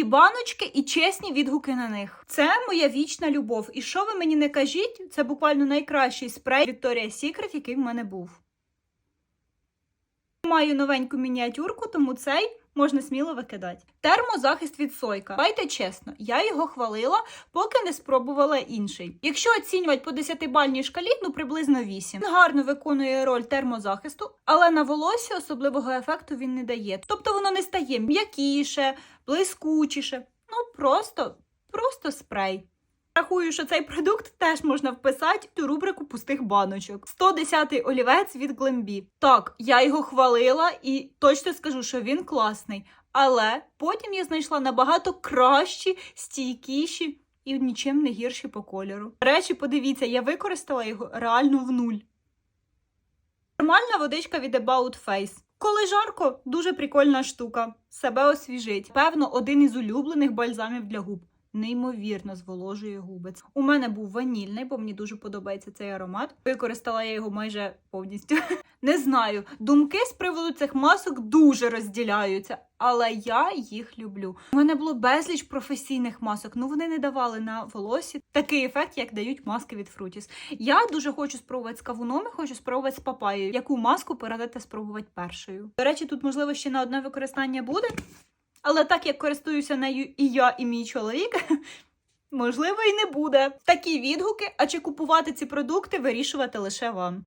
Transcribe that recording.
мої баночки і чесні відгуки на них. Це моя вічна любов. І що ви мені не кажіть, це буквально найкращий спрей Victoria's Secret, який в мене був. Маю новеньку мініатюрку, тому цей можна сміло викидати. Термозахист від Сойка. Давайте чесно, я його хвалила, поки не спробувала інший. Якщо оцінювати по 10-бальній шкалі, ну приблизно 8. Він гарно виконує роль термозахисту, але на волосі особливого ефекту він не дає. Тобто воно не стає м'якіше, блискучіше. Ну просто, просто спрей. Рахую, що цей продукт теж можна вписати в ту рубрику пустих баночок. 110-й олівець від Глембі. Так, я його хвалила і точно скажу, що він класний. Але потім я знайшла набагато кращі, стійкіші і нічим не гірші по кольору. До речі, подивіться, я використала його реально в нуль. Нормальна водичка від About Face. Коли жарко, дуже прикольна штука. Себе освіжить. Певно, один із улюблених бальзамів для губ. Неймовірно зволожує губи. У мене був ванільний, бо мені дуже подобається цей аромат. Використала я його майже повністю. Не знаю. Думки з приводу цих масок дуже розділяються, але я їх люблю. У мене було безліч професійних масок, ну вони не давали на волосі такий ефект, як дають маски від Fruities. Я дуже хочу спробувати з кавуном, і хочу спробувати з папаєю. Яку маску порадите спробувати першою? До речі, тут можливо ще на одне використання буде. Але так як користуюся нею і я, і мій чоловік, можливо, і не буде. Такі відгуки, а чи купувати ці продукти вирішувати лише вам.